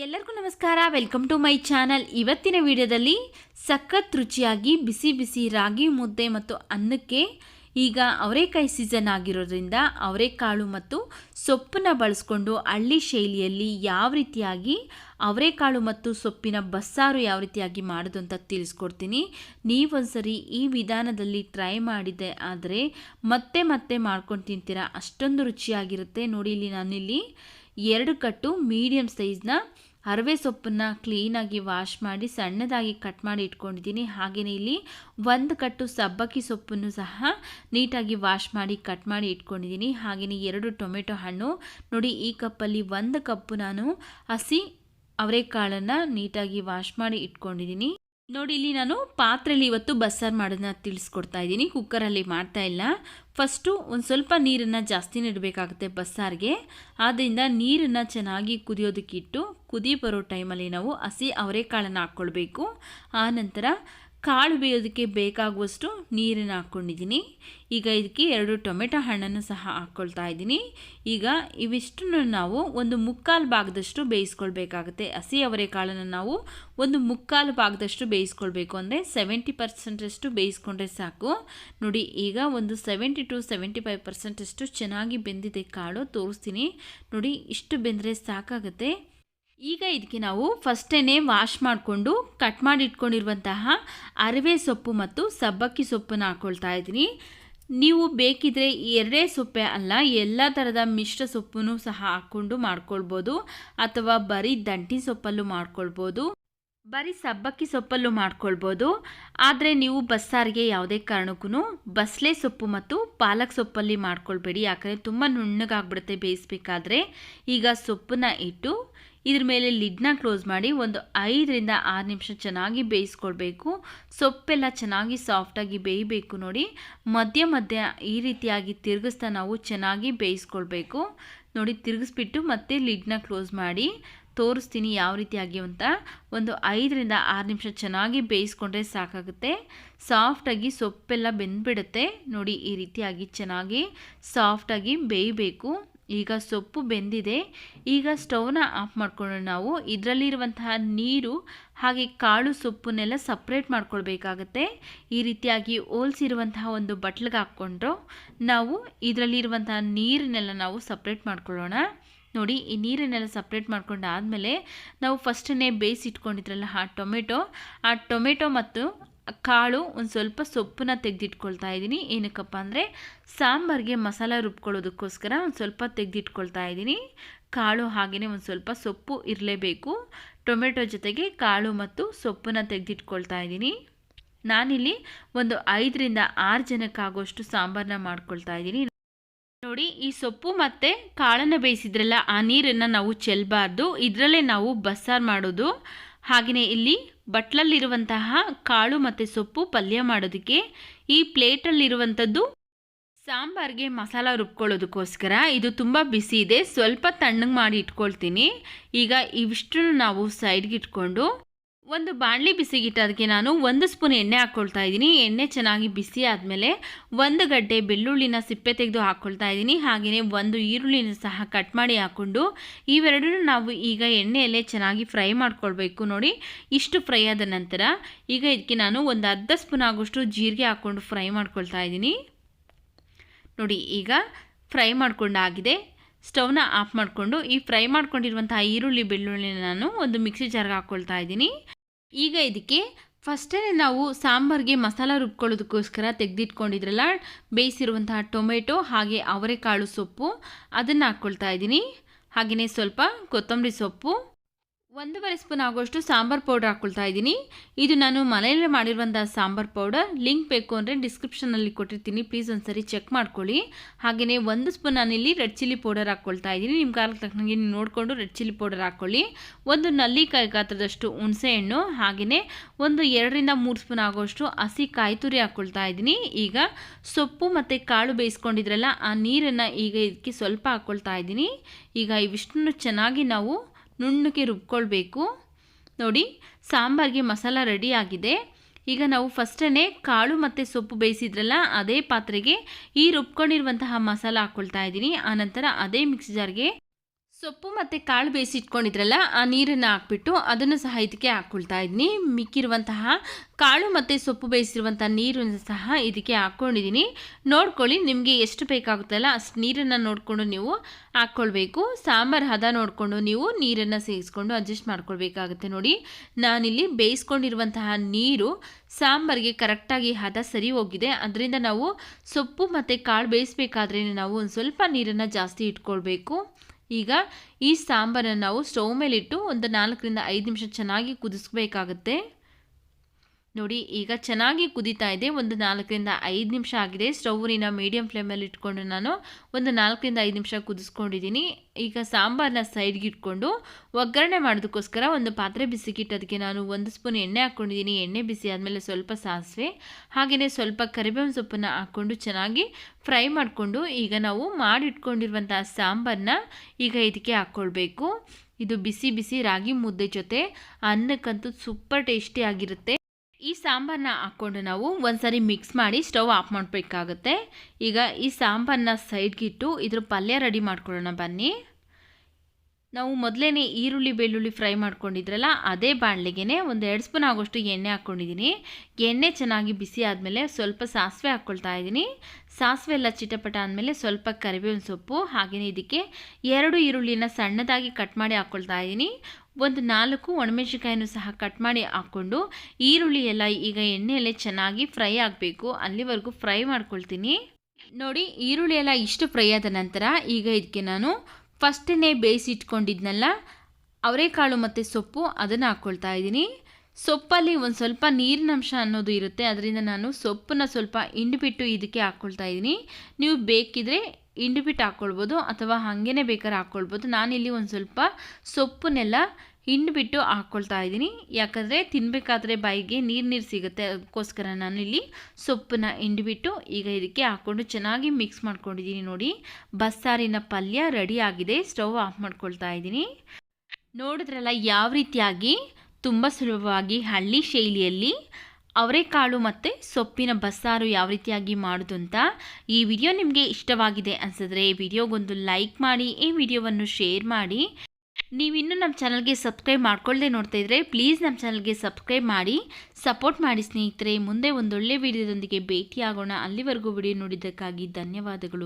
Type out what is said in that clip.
ಎಲ್ಲರಿಗೂ ನಮಸ್ಕಾರ. Welcome to my channel ಇವತ್ತಿನ ವಿಡಿಯೋದಲ್ಲಿ ಸಖತ್ ರುಚಿಯಾಗಿ, ಬಿಸಿ ಬಿಸಿ ರಾಗಿ ಮುದ್ದೆ ಮತ್ತು ಅನ್ನಕ್ಕೆ ಈಗ ಅವರೆಕಾಯಿ ಸೀಸನ್ ಆಗಿರೋದ್ರಿಂದ ಅವರೆಕಾಳು ಮತ್ತು ಸೊಪ್ಪನ್ನ ಬಳಸ್ಕೊಂಡು ಹಳ್ಳಿ ಶೈಲಿಯಲ್ಲಿ ಯಾವ ರೀತಿಯಾಗಿ ಅವರೆಕಾಳು ಮತ್ತು ಸೊಪ್ಪಿನ ಬಸ್ಸಾರು ಯಾವ ರೀತಿಯಾಗಿ ಮಾಡೋದು ಅಂತ ತಿಳಿಸ್ಕೊಡ್ತೀನಿ. ನೀವೊಂದ್ಸರಿ ಈ ವಿಧಾನದಲ್ಲಿ ಟ್ರೈ ಮಾಡಿದೆ ಆದರೆ ಮತ್ತೆ ಮತ್ತೆ ಮಾಡ್ಕೊಂಡು ತಿಂತೀರಾ. ಅಷ್ಟೊಂದು ರುಚಿಯಾಗಿರುತ್ತೆ. ನೋಡಿ ಇಲ್ಲಿ ನಾನಿಲ್ಲಿ ಎರಡು ಕಟ್ಟು ಮೀಡಿಯಮ್ ಸೈಜ್ನ ಅರವೆ ಸೊಪ್ಪನ್ನು ಕ್ಲೀನಾಗಿ ವಾಶ್ ಮಾಡಿ ಸಣ್ಣದಾಗಿ ಕಟ್ ಮಾಡಿ ಇಟ್ಕೊಂಡಿದ್ದೀನಿ. ಹಾಗೆಯೇ ಇಲ್ಲಿ ಒಂದು ಕಟ್ಟು ಸಬ್ಬಕ್ಕಿ ಸೊಪ್ಪನ್ನು ಸಹ ನೀಟಾಗಿ ವಾಶ್ ಮಾಡಿ ಕಟ್ ಮಾಡಿ ಇಟ್ಕೊಂಡಿದ್ದೀನಿ. ಹಾಗೆಯೇ ಎರಡು ಟೊಮೆಟೊ ಹಣ್ಣು. ನೋಡಿ, ಈ ಕಪ್ಪಲ್ಲಿ ಒಂದು ಕಪ್ಪು ನಾನು ಹಸಿ ಅವರೆಕಾಳನ್ನು ನೀಟಾಗಿ ವಾಶ್ ಮಾಡಿ ಇಟ್ಕೊಂಡಿದ್ದೀನಿ. ನೋಡಿ, ಇಲ್ಲಿ ನಾನು ಪಾತ್ರೆಯಲ್ಲಿ ಇವತ್ತು ಬಸ್ಸಾರು ಮಾಡೋದನ್ನ ತಿಳಿಸ್ಕೊಡ್ತಾ ಇದ್ದೀನಿ. ಕುಕ್ಕರಲ್ಲಿ ಮಾಡ್ತಾ ಇಲ್ಲ. ಫಸ್ಟು ಒಂದು ಸ್ವಲ್ಪ ನೀರನ್ನು ಜಾಸ್ತಿನೇ ಇಡಬೇಕಾಗುತ್ತೆ ಬಸ್ಸಾರಿಗೆ. ಆದ್ದರಿಂದ ನೀರನ್ನು ಚೆನ್ನಾಗಿ ಕುದಿಯೋದಕ್ಕಿಟ್ಟು ಕುದಿ ಬರೋ ಟೈಮಲ್ಲಿ ನಾವು ಹಸಿ ಅವರೆಕಾಳನ್ನು ಹಾಕ್ಕೊಳ್ಬೇಕು. ಆನಂತರ ಕಾಳು ಬೇಯೋದಕ್ಕೆ ಬೇಕಾಗುವಷ್ಟು ನೀರನ್ನು ಹಾಕ್ಕೊಂಡಿದ್ದೀನಿ. ಈಗ ಇದಕ್ಕೆ ಎರಡು ಟೊಮೆಟೊ ಹಣ್ಣನ್ನು ಸಹ ಹಾಕ್ಕೊಳ್ತಾ ಇದ್ದೀನಿ. ಈಗ ಇವಿಷ್ಟನ್ನು ನಾವು ಒಂದು ಮುಕ್ಕಾಲು ಭಾಗದಷ್ಟು ಬೇಯಿಸ್ಕೊಳ್ಬೇಕಾಗುತ್ತೆ. ಹಸಿ ಅವರೆಕಾಳನ್ನು ನಾವು ಒಂದು ಮುಕ್ಕಾಲು ಭಾಗದಷ್ಟು ಬೇಯಿಸ್ಕೊಳ್ಬೇಕು ಅಂದರೆ ಸೆವೆಂಟಿ ಪರ್ಸೆಂಟಷ್ಟು ಬೇಯಿಸ್ಕೊಂಡ್ರೆ ಸಾಕು. ನೋಡಿ, ಈಗ ಒಂದು ಸೆವೆಂಟಿ ಟು ಸೆವೆಂಟಿ ಫೈವ್ ಪರ್ಸೆಂಟಷ್ಟು ಚೆನ್ನಾಗಿ ಬೆಂದಿದೆ ಕಾಳು. ತೋರಿಸ್ತೀನಿ. ನೋಡಿ, ಇಷ್ಟು ಬೆಂದರೆ ಸಾಕಾಗುತ್ತೆ. ಈಗ ಇದಕ್ಕೆ ನಾವು ಫಸ್ಟೇ ವಾಶ್ ಮಾಡಿಕೊಂಡು ಕಟ್ ಮಾಡಿ ಇಟ್ಕೊಂಡಿರುವಂತಹ ಅರಿವೆ ಸೊಪ್ಪು ಮತ್ತು ಸಬ್ಬಕ್ಕಿ ಸೊಪ್ಪನ್ನು ಹಾಕ್ಕೊಳ್ತಾ ಇದ್ದೀನಿ. ನೀವು ಬೇಕಿದ್ರೆ ಎರಡೇ ಸೊಪ್ಪೆ ಅಲ್ಲ, ಎಲ್ಲ ಥರದ ಮಿಶ್ರ ಸೊಪ್ಪನ್ನು ಸಹ ಹಾಕ್ಕೊಂಡು ಮಾಡ್ಕೊಳ್ಬೋದು. ಅಥವಾ ಬರೀ ದಂಟಿ ಸೊಪ್ಪಲ್ಲೂ ಮಾಡ್ಕೊಳ್ಬೋದು. ಬರೀ ಸಬ್ಬಕ್ಕಿ ಸೊಪ್ಪಲ್ಲೂ ಮಾಡ್ಕೊಳ್ಬೋದು. ಆದರೆ ನೀವು ಬಸ್ಸಾರಿಗೆ ಯಾವುದೇ ಕಾರಣಕ್ಕೂ ಬಸಳೆ ಸೊಪ್ಪು ಮತ್ತು ಪಾಲಕ್ ಸೊಪ್ಪಲ್ಲಿ ಮಾಡ್ಕೊಳ್ಬೇಡಿ. ಯಾಕಂದರೆ ತುಂಬ ನುಣ್ಣಗಾಗ್ಬಿಡುತ್ತೆ ಬೇಯಿಸ್ಬೇಕಾದ್ರೆ. ಈಗ ಸೊಪ್ಪನ್ನ ಇಟ್ಟು ಇದ್ರ ಮೇಲೆ ಲಿಡ್ನ ಕ್ಲೋಸ್ ಮಾಡಿ ಒಂದು ಐದರಿಂದ ಆರು ನಿಮಿಷ ಚೆನ್ನಾಗಿ ಬೇಯಿಸ್ಕೊಳ್ಬೇಕು. ಸೊಪ್ಪೆಲ್ಲ ಚೆನ್ನಾಗಿ ಸಾಫ್ಟಾಗಿ ಬೇಯಬೇಕು ನೋಡಿ. ಮಧ್ಯ ಮಧ್ಯ ಈ ರೀತಿಯಾಗಿ ತಿರುಗಿಸ್ತಾ ನಾವು ಚೆನ್ನಾಗಿ ಬೇಯಿಸ್ಕೊಳ್ಬೇಕು. ನೋಡಿ, ತಿರುಗಿಸ್ಬಿಟ್ಟು ಮತ್ತೆ ಲಿಡ್ನ ಕ್ಲೋಸ್ ಮಾಡಿ. ತೋರಿಸ್ತೀನಿ ಯಾವ ರೀತಿಯಾಗಿ ಅಂತ. ಒಂದು ಐದರಿಂದ ಆರು ನಿಮಿಷ ಚೆನ್ನಾಗಿ ಬೇಯಿಸ್ಕೊಂಡ್ರೆ ಸಾಕಾಗುತ್ತೆ. ಸಾಫ್ಟಾಗಿ ಸೊಪ್ಪೆಲ್ಲ ಬೆಂದ್ಬಿಡುತ್ತೆ. ನೋಡಿ, ಈ ರೀತಿಯಾಗಿ ಚೆನ್ನಾಗಿ ಸಾಫ್ಟಾಗಿ ಬೇಯಬೇಕು. ಈಗ ಸೊಪ್ಪು ಬೆಂದಿದೆ. ಈಗ ಸ್ಟವ್ನ ಆಫ್ ಮಾಡ್ಕೊಳ್ಳೋಣ ನಾವು. ಇದರಲ್ಲಿರುವಂತಹ ನೀರು, ಹಾಗೆ ಕಾಳು ಸೊಪ್ಪನ್ನೆಲ್ಲ ಸಪ್ರೇಟ್ ಮಾಡ್ಕೊಳ್ಬೇಕಾಗತ್ತೆ. ಈ ರೀತಿಯಾಗಿ ಹೋಲ್ಸಿರುವಂತಹ ಒಂದು ಬಟ್ಲಿಗೆ ಹಾಕ್ಕೊಂಡ್ರು ನಾವು ಇದರಲ್ಲಿರುವಂತಹ ನೀರನ್ನೆಲ್ಲ ನಾವು ಸಪ್ರೇಟ್ ಮಾಡ್ಕೊಳ್ಳೋಣ. ನೋಡಿ, ಈ ನೀರನ್ನೆಲ್ಲ ಸಪ್ರೇಟ್ ಮಾಡ್ಕೊಂಡು ಆದಮೇಲೆ ನಾವು ಫಸ್ಟನ್ನೇ ಬೇಯಿಸಿಟ್ಕೊಂಡಿದ್ರಲ್ಲ ಆ ಟೊಮೆಟೊ. ಆ ಟೊಮೆಟೊ ಮತ್ತು ಕಾಳು ಒಂದು ಸ್ವಲ್ಪ ಸೊಪ್ಪನ್ನ ತೆಗೆದಿಟ್ಕೊಳ್ತಾ ಇದ್ದೀನಿ. ಏನಕ್ಕಪ್ಪ ಅಂದರೆ ಸಾಂಬಾರಿಗೆ ಮಸಾಲ ರುಬ್ಕೊಳ್ಳೋದಕ್ಕೋಸ್ಕರ ಒಂದು ಸ್ವಲ್ಪ ತೆಗೆದಿಟ್ಕೊಳ್ತಾ ಇದ್ದೀನಿ. ಕಾಳು ಹಾಗೆಯೇ ಒಂದು ಸ್ವಲ್ಪ ಸೊಪ್ಪು ಇರಲೇಬೇಕು. ಟೊಮೆಟೊ ಜೊತೆಗೆ ಕಾಳು ಮತ್ತು ಸೊಪ್ಪನ್ನು ತೆಗೆದಿಟ್ಕೊಳ್ತಾ ಇದ್ದೀನಿ. ನಾನಿಲ್ಲಿ ಒಂದು ಐದರಿಂದ ಆರು ಜನಕ್ಕಾಗುವಷ್ಟು ಸಾಂಬಾರನ್ನ ಮಾಡ್ಕೊಳ್ತಾ ಇದ್ದೀನಿ. ನೋಡಿ, ಈ ಸೊಪ್ಪು ಮತ್ತು ಕಾಳನ್ನು ಬೇಯಿಸಿದ್ರಲ್ಲ, ಆ ನೀರನ್ನು ನಾವು ಚೆಲ್ಲಬಾರ್ದು ಇದರಲ್ಲೇ ನಾವು ಬಸ್ಸಾರು ಮಾಡೋದು. ಹಾಗೆಯೇ ಇಲ್ಲಿ ಬಟ್ಲಲ್ಲಿರುವಂತಹ ಕಾಳು ಮತ್ತು ಸೊಪ್ಪು ಪಲ್ಯ ಮಾಡೋದಕ್ಕೆ ಈ ಪ್ಲೇಟಲ್ಲಿರುವಂಥದ್ದು ಸಾಂಬಾರಿಗೆ ಮಸಾಲ ರುಬ್ಕೊಳ್ಳೋದಕ್ಕೋಸ್ಕರ. ಇದು ತುಂಬ ಬಿಸಿ ಇದೆ. ಸ್ವಲ್ಪ ತಣ್ಣಗೆ ಮಾಡಿ ಇಟ್ಕೊಳ್ತೀನಿ. ಈಗ ಇವಿಷ್ಟನ್ನು ನಾವು ಸೈಡ್ಗೆ ಇಟ್ಕೊಂಡು ಒಂದು ಬಾಣಲಿ ಬಿಸಿಗಿಟ್ಟು, ಅದಕ್ಕೆ ನಾನು ಒಂದು ಸ್ಪೂನ್ ಎಣ್ಣೆ ಹಾಕ್ಕೊಳ್ತಾ ಇದ್ದೀನಿ. ಎಣ್ಣೆ ಚೆನ್ನಾಗಿ ಬಿಸಿ ಆದಮೇಲೆ ಒಂದು ಗಡ್ಡೆ ಬೆಳ್ಳುಳ್ಳಿನ ಸಿಪ್ಪೆ ತೆಗೆದು ಹಾಕ್ಕೊಳ್ತಾ ಇದ್ದೀನಿ. ಹಾಗೆಯೇ ಒಂದು ಈರುಳ್ಳಿನ ಸಹ ಕಟ್ ಮಾಡಿ ಹಾಕ್ಕೊಂಡು ಇವೆರಡೂ ನಾವು ಈಗ ಎಣ್ಣೆಯಲ್ಲೇ ಚೆನ್ನಾಗಿ ಫ್ರೈ ಮಾಡ್ಕೊಳ್ಬೇಕು ನೋಡಿ. ಇಷ್ಟು ಫ್ರೈ ಆದ ನಂತರ ಈಗ ಇದಕ್ಕೆ ನಾನು ಒಂದು ಅರ್ಧ ಸ್ಪೂನ್ ಆಗೋಷ್ಟು ಜೀರಿಗೆ ಹಾಕ್ಕೊಂಡು ಫ್ರೈ ಮಾಡ್ಕೊಳ್ತಾ ಇದ್ದೀನಿ. ನೋಡಿ, ಈಗ ಫ್ರೈ ಮಾಡ್ಕೊಂಡಾಗಿದೆ. ಸ್ಟವ್ನ ಆಫ್ ಮಾಡಿಕೊಂಡು ಈ ಫ್ರೈ ಮಾಡ್ಕೊಂಡಿರುವಂತಹ ಈರುಳ್ಳಿ ಬೆಳ್ಳುಳ್ಳಿನ ನಾನು ಒಂದು ಮಿಕ್ಸಿ ಜಾರ್ಗೆ ಹಾಕ್ಕೊಳ್ತಾ ಇದ್ದೀನಿ. ಈಗ ಇದಕ್ಕೆ ಫಸ್ಟೇ ನಾವು ಸಾಂಬಾರಿಗೆ ಮಸಾಲ ರುಬ್ಕೊಳ್ಳೋದಕ್ಕೋಸ್ಕರ ತೆಗೆದಿಟ್ಕೊಂಡಿದ್ರಲ್ಲ, ಬೇಯಿಸಿರುವಂತಹ ಟೊಮೆಟೊ ಹಾಗೆ ಅವರೆಕಾಳು ಸೊಪ್ಪು ಅದನ್ನು ಹಾಕ್ಕೊಳ್ತಾ ಇದ್ದೀನಿ. ಹಾಗೆಯೇ ಸ್ವಲ್ಪ ಕೊತ್ತಂಬರಿ ಸೊಪ್ಪು ಒಂದೂವರೆ ಸ್ಪೂನ್ ಆಗೋಷ್ಟು ಸಾಂಬಾರ್ ಪೌಡರ್ ಹಾಕ್ಕೊಳ್ತಾ ಇದ್ದೀನಿ. ಇದು ನಾನು ಮನೆಯಲ್ಲೇ ಮಾಡಿರುವಂಥ ಸಾಂಬಾರ್ ಪೌಡರ್. ಲಿಂಕ್ ಬೇಕು ಅಂದರೆ ಡಿಸ್ಕ್ರಿಪ್ಷನಲ್ಲಿ ಕೊಟ್ಟಿರ್ತೀನಿ. ಪ್ಲೀಸ್ ಒಂದ್ಸರಿ ಚೆಕ್ ಮಾಡ್ಕೊಳ್ಳಿ. ಹಾಗೆಯೇ ಒಂದು ಸ್ಪೂನ್ ನಾನಿಲ್ಲಿ ರೆಡ್ ಚಿಲ್ಲಿ ಪೌಡರ್ ಹಾಕ್ಕೊಳ್ತಾ ಇದ್ದೀನಿ. ನಿಮ್ಮ ಕಾಲಕ್ಕೆ ತಕ್ಕಂಗೆ ನೀವು ನೋಡಿಕೊಂಡು ರೆಡ್ ಚಿಲ್ಲಿ ಪೌಡರ್ ಹಾಕ್ಕೊಳ್ಳಿ ಒಂದು ನಲ್ಲಿಕಾಯಿ ಗಾತ್ರದಷ್ಟು ಹುಣಸೆಹಣ್ಣು ಹಾಗೆಯೇ ಒಂದು ಎರಡರಿಂದ ಮೂರು ಸ್ಪೂನ್ ಆಗೋಷ್ಟು ಹಸಿ ಕಾಯಿ ತುರಿ ಹಾಕ್ಕೊಳ್ತಾ ಇದ್ದೀನಿ. ಈಗ ಸೊಪ್ಪು ಮತ್ತು ಕಾಳು ಬೇಯಿಸ್ಕೊಂಡಿದ್ರಲ್ಲ, ಆ ನೀರನ್ನು ಈಗ ಇದಕ್ಕೆ ಸ್ವಲ್ಪ ಹಾಕ್ಕೊಳ್ತಾ ಇದ್ದೀನಿ. ಈಗ ಇವಿಷ್ಟನ್ನು ಚೆನ್ನಾಗಿ ನಾವು ನುಣ್ಣಗೆ ರುಬ್ಕೊಳ್ಬೇಕು. ನೋಡಿ, ಸಾಂಬಾರಿಗೆ ಮಸಾಲ ರೆಡಿ ಆಗಿದೆ. ಈಗ ನಾವು ಫಸ್ಟೇ ಕಾಳು ಮತ್ತು ಸೊಪ್ಪು ಬೇಯಿಸಿದ್ರಲ್ಲ, ಅದೇ ಪಾತ್ರೆಗೆ ಈ ರುಬ್ಕೊಂಡಿರುವಂತಹ ಮಸಾಲ ಹಾಕ್ಕೊಳ್ತಾ ಇದ್ದೀನಿ. ಆನಂತರ ಅದೇ ಮಿಕ್ಸಿ ಜಾರ್ಗೆ ಸೊಪ್ಪು ಮತ್ತು ಕಾಳು ಬೇಯಿಸಿಟ್ಕೊಂಡಿದ್ರಲ್ಲ ಆ ನೀರನ್ನು ಹಾಕ್ಬಿಟ್ಟು ಅದನ್ನು ಸಹ ಇದಕ್ಕೆ ಹಾಕ್ಕೊಳ್ತಾ ಇದ್ದೀನಿ. ಮಿಕ್ಕಿರುವಂತಹ ಕಾಳು ಮತ್ತು ಸೊಪ್ಪು ಬೇಯಿಸಿರುವಂಥ ನೀರನ್ನು ಸಹ ಇದಕ್ಕೆ ಹಾಕ್ಕೊಂಡಿದ್ದೀನಿ ನೋಡ್ಕೊಳ್ಳಿ, ನಿಮಗೆ ಎಷ್ಟು ಬೇಕಾಗುತ್ತಲ್ಲ ಅಷ್ಟು ನೀರನ್ನು ನೋಡಿಕೊಂಡು ನೀವು ಹಾಕ್ಕೊಳ್ಬೇಕು ಸಾಂಬಾರು ಹದ ನೋಡಿಕೊಂಡು ನೀವು ನೀರನ್ನು ಸೇರಿಸ್ಕೊಂಡು ಅಡ್ಜಸ್ಟ್ ಮಾಡ್ಕೊಳ್ಬೇಕಾಗುತ್ತೆ ನೋಡಿ. ನಾನಿಲ್ಲಿ ಬೇಯಿಸ್ಕೊಂಡಿರುವಂತಹ ನೀರು ಸಾಂಬಾರಿಗೆ ಕರೆಕ್ಟಾಗಿ ಹದ ಸರಿ ಹೋಗಿದೆ. ಅದರಿಂದ ನಾವು ಸೊಪ್ಪು ಮತ್ತು ಕಾಳು ಬೇಯಿಸ್ಬೇಕಾದ್ರೆ ನಾವು ಒಂದು ಸ್ವಲ್ಪ ನೀರನ್ನು ಜಾಸ್ತಿ ಇಟ್ಕೊಳ್ಬೇಕು. ಈಗ ಈ ಸಾಂಬಾರನ್ನು ನಾವು ಸ್ಟವ್ ಮೇಲಿಟ್ಟು ಒಂದು ನಾಲ್ಕರಿಂದ ಐದು ನಿಮಿಷ ಚೆನ್ನಾಗಿ ಕುದಿಸ್ಬೇಕಾಗತ್ತೆ. ನೋಡಿ, ಈಗ ಚೆನ್ನಾಗಿ ಕುದೀತಾ ಇದೆ. ಒಂದು ನಾಲ್ಕರಿಂದ ಐದು ನಿಮಿಷ ಆಗಿದೆ. ಸ್ಟೌವಿನ ಮೀಡಿಯಂ ಫ್ಲೇಮಲ್ಲಿ ಇಟ್ಕೊಂಡು ನಾನು ಒಂದು ನಾಲ್ಕರಿಂದ ಐದು ನಿಮಿಷ ಕುದಿಸ್ಕೊಂಡಿದ್ದೀನಿ. ಈಗ ಸಾಂಬಾರನ್ನ ಸೈಡ್ಗೆ ಇಟ್ಕೊಂಡು ಒಗ್ಗರಣೆ ಮಾಡೋದಕ್ಕೋಸ್ಕರ ಒಂದು ಪಾತ್ರೆ ಬಿಸಿಗಿಟ್ಟೋದಕ್ಕೆ ನಾನು ಒಂದು ಸ್ಪೂನ್ ಎಣ್ಣೆ ಹಾಕ್ಕೊಂಡಿದ್ದೀನಿ. ಎಣ್ಣೆ ಬಿಸಿ ಆದಮೇಲೆ ಸ್ವಲ್ಪ ಸಾಸಿವೆ, ಹಾಗೆಯೇ ಸ್ವಲ್ಪ ಕರಿಬೇವಿನ ಸೊಪ್ಪನ್ನು ಹಾಕ್ಕೊಂಡು ಚೆನ್ನಾಗಿ ಫ್ರೈ ಮಾಡಿಕೊಂಡು ಈಗ ನಾವು ಮಾಡಿಟ್ಕೊಂಡಿರುವಂಥ ಸಾಂಬಾರನ್ನ ಈಗ ಇದಕ್ಕೆ ಹಾಕ್ಕೊಳ್ಬೇಕು. ಇದು ಬಿಸಿ ಬಿಸಿ ರಾಗಿ ಮುದ್ದೆ ಜೊತೆ. ಅನ್ನಕ್ಕಂತೂ ಸೂಪರ್ ಟೇಸ್ಟಿ ಆಗಿರುತ್ತೆ. ಈ ಸಾಂಬಾರನ್ನ ಹಾಕ್ಕೊಂಡು ನಾವು ಒಂದ್ಸರಿ ಮಿಕ್ಸ್ ಮಾಡಿ ಸ್ಟವ್ ಆಫ್ ಮಾಡಬೇಕಾಗುತ್ತೆ. ಈಗ ಈ ಸಾಂಬಾರನ್ನ ಸೈಡ್ಗಿಟ್ಟು ಇದ್ರ ಪಲ್ಯ ರೆಡಿ ಮಾಡ್ಕೊಳ್ಳೋಣ ಬನ್ನಿ. ನಾವು ಮೊದಲೇ ಈರುಳ್ಳಿ, ಬೆಳ್ಳುಳ್ಳಿ ಫ್ರೈ ಮಾಡ್ಕೊಂಡಿದ್ರಲ್ಲ, ಅದೇ ಬಾಣಲೆಗೆ ಒಂದು ಎರಡು ಸ್ಪೂನ್ ಆಗೋಷ್ಟು ಎಣ್ಣೆ ಹಾಕ್ಕೊಂಡಿದ್ದೀನಿ ಎಣ್ಣೆ ಚೆನ್ನಾಗಿ ಬಿಸಿ ಆದಮೇಲೆ ಸ್ವಲ್ಪ ಸಾಸಿವೆ ಹಾಕ್ಕೊಳ್ತಾ ಇದ್ದೀನಿ ಸಾಸಿವೆ ಎಲ್ಲ ಚಿಟಪಟ ಆದಮೇಲೆ ಸ್ವಲ್ಪ ಕರಿಬೇವಿನ ಸೊಪ್ಪು ಹಾಗೆಯೇ ಇದಕ್ಕೆ ಎರಡು ಈರುಳ್ಳಿನ ಸಣ್ಣದಾಗಿ ಕಟ್ ಮಾಡಿ ಹಾಕ್ಕೊಳ್ತಾ ಇದ್ದೀನಿ ಒಂದು ನಾಲ್ಕು ಒಣಮೆಣಸಿಕಾಯನ್ನು ಸಹ ಕಟ್ ಮಾಡಿ ಹಾಕ್ಕೊಂಡು ಈರುಳ್ಳಿ ಎಲ್ಲ ಈಗ ಎಣ್ಣೆಯಲ್ಲೇ ಚೆನ್ನಾಗಿ ಫ್ರೈ ಆಗಬೇಕು. ಅಲ್ಲಿವರೆಗೂ ಫ್ರೈ ಮಾಡ್ಕೊಳ್ತೀನಿ. ನೋಡಿ, ಈರುಳ್ಳಿ ಎಲ್ಲ ಇಷ್ಟು ಫ್ರೈ ಆದ ನಂತರ ಈಗ ಇದಕ್ಕೆ ನಾನು ಫಸ್ಟೇ ಬೇಯಿಸಿಟ್ಕೊಂಡಿದ್ನಲ್ಲ ಅವರೆಕಾಳು ಮತ್ತು ಸೊಪ್ಪು ಅದನ್ನು ಹಾಕ್ಕೊಳ್ತಾ ಇದ್ದೀನಿ. ಸೊಪ್ಪಲ್ಲಿ ಒಂದು ಸ್ವಲ್ಪ ನೀರಿನಂಶ ಅನ್ನೋದು ಇರುತ್ತೆ, ಅದರಿಂದ ನಾನು ಸೊಪ್ಪನ್ನ ಸ್ವಲ್ಪ ಹಿಂಡುಬಿಟ್ಟು ಇದಕ್ಕೆ ಹಾಕ್ಕೊಳ್ತಾ ಇದ್ದೀನಿ. ನೀವು ಬೇಕಿದ್ರೆ ಹಿಂಡುಬಿಟ್ಟು ಹಾಕ್ಕೊಳ್ಬೋದು ಅಥವಾ ಹಾಗೇನೆ ಬೇಕಾದ್ರೆ ಹಾಕ್ಕೊಳ್ಬೋದು ನಾನಿಲ್ಲಿ ಒಂದು ಸ್ವಲ್ಪ ಸೊಪ್ಪನ್ನೆಲ್ಲ ಹಿಂಡ್ಬಿಟ್ಟು ಹಾಕ್ಕೊಳ್ತಾ ಇದ್ದೀನಿ. ಯಾಕಂದರೆ ತಿನ್ನಬೇಕಾದ್ರೆ ಬಾಯಿಗೆ ನೀರು ನೀರು ಸಿಗುತ್ತೆ. ಅದಕ್ಕೋಸ್ಕರ ನಾನು ಇಲ್ಲಿ ಸೊಪ್ಪನ್ನ ಹಿಂಡ್ಬಿಟ್ಟು ಈಗ ಇದಕ್ಕೆ ಹಾಕ್ಕೊಂಡು ಚೆನ್ನಾಗಿ ಮಿಕ್ಸ್ ಮಾಡ್ಕೊಂಡಿದ್ದೀನಿ ನೋಡಿ. ಬಸ್ಸಾರಿನ ಪಲ್ಯ ರೆಡಿ ಆಗಿದೆ. ಸ್ಟವ್ ಆಫ್ ಮಾಡ್ಕೊಳ್ತಾ ಇದ್ದೀನಿ. ನೋಡಿದ್ರಲ್ಲ, ಯಾವ ರೀತಿಯಾಗಿ? ತುಂಬ ಸುಲಭವಾಗಿ ಹಳ್ಳಿ ಶೈಲಿಯಲ್ಲಿ ಅವರೆಕಾಳು ಮತ್ತು ಸೊಪ್ಪಿನ ಬಸ್ಸಾರು ಯಾವ ರೀತಿಯಾಗಿ ಮಾಡೋದು ಅಂತ ಈ ವಿಡಿಯೋ ನಿಮಗೆ ಇಷ್ಟವಾಗಿದೆ ಅನಿಸಿದ್ರೆ ಈ ವಿಡಿಯೋಗೊಂದು ಲೈಕ್ ಮಾಡಿ, ಈ ವಿಡಿಯೋವನ್ನು ಶೇರ್ ಮಾಡಿ. ನೀವಿನ್ನೂ ನಮ್ಮ ಚಾನಲ್ಗೆ ಸಬ್ಸ್ಕ್ರೈಬ್ ಮಾಡ್ಕೊಳ್ಳದೆ ನೋಡ್ತಾ ಇದ್ರೆ ಪ್ಲೀಸ್ ನಮ್ಮ ಚಾನಲ್ಗೆ ಸಬ್ಸ್ಕ್ರೈಬ್ ಮಾಡಿ, ಸಪೋರ್ಟ್ ಮಾಡಿ ಸ್ನೇಹಿತರೆ. ಮುಂದೆ ಒಂದೊಳ್ಳೆ ವಿಡಿಯೋದೊಂದಿಗೆ ಭೇಟಿಯಾಗೋಣ. ಅಲ್ಲಿವರೆಗೂ ವಿಡಿಯೋ ನೋಡಿದ್ದಕ್ಕಾಗಿ ಧನ್ಯವಾದಗಳು.